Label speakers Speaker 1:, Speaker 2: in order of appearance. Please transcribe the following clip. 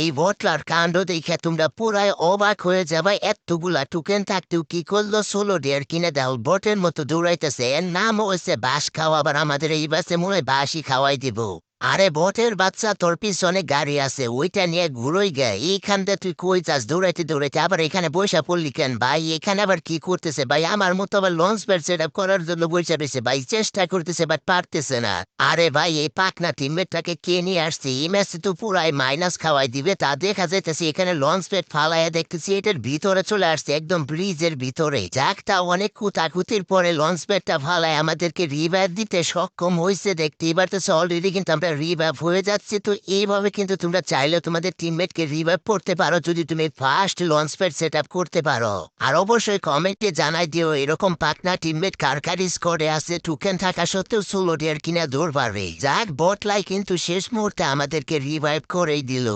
Speaker 1: এই বটলার কাণ্ড দেখে তোমরা পুরাই অবাক হয়ে যাবে, এতগুলা টুকেন থাকতেও কি করল সোলো ডের কিনে দাও বটের মতো দৌড়াইতেছে। এর নাম হয়েছে বাস খাওয়া আবার আমাদের এই বাসে মনে বাসই খাওয়াই দিব। আরে বটের বাচ্চা, তোর পিছনে গাড়ি আছে, ওইটা নিয়ে ঘুরোই গে। এইখানটা তুই কই যাস? দৌড়াইতে দৌড়াইতে। আবার এখানে বৈশা পড়লি কেন ভাই? এখানে আবার কি করতেছে ভাই? আমার মতো আবার লঞ্চ প্যাড সেট আপ করার জন্য বৈশা রয়েছে ভাই। চেষ্টা করতেছে বাট পারতেছে না। আরে ভাই, এই পাকনা টিমমেটটাকে কে নিয়ে আসছে? এই ম্যাচে তো পুরাই মাইনাস খাওয়াই দিবে। তা দেখা যাইতেছে, এখানে লঞ্চ প্যাড ফালাইয়া দেখতেছি, এটার ভিতরে চলে আসছে, একদম ব্রিজের ভিতরে। যাক, তা অনেক কুতাকুতির পরে লঞ্চ প্যাডটা ফালায় আমাদেরকে রিভাইভ দিতে সক্ষম হয়েছে দেখতে। এবার তো অলরেডি কিন্তু আমরা রিভাইভ হয়ে যাচ্ছে, তো এইভাবে কিন্তু তোমরা চাইলে তোমাদের টিমমেটকে রিভাইভ করতে পারো যদি তুমি ফার্স্ট লঞ্চ প্যাড সেট করতে পারো। আর অবশ্যই কমেন্টে জানাই দিও এরকম পাটনা টিমমেট কার কার স্কোরে আছে টুকেন থাকা সত্ত্বেও ষোলো ডিয়ার কিনা দৌড় পারবে। যাক বটলাই কিন্তু শেষ মুহূর্তে আমাদেরকে রিভাইভ করেই দিল।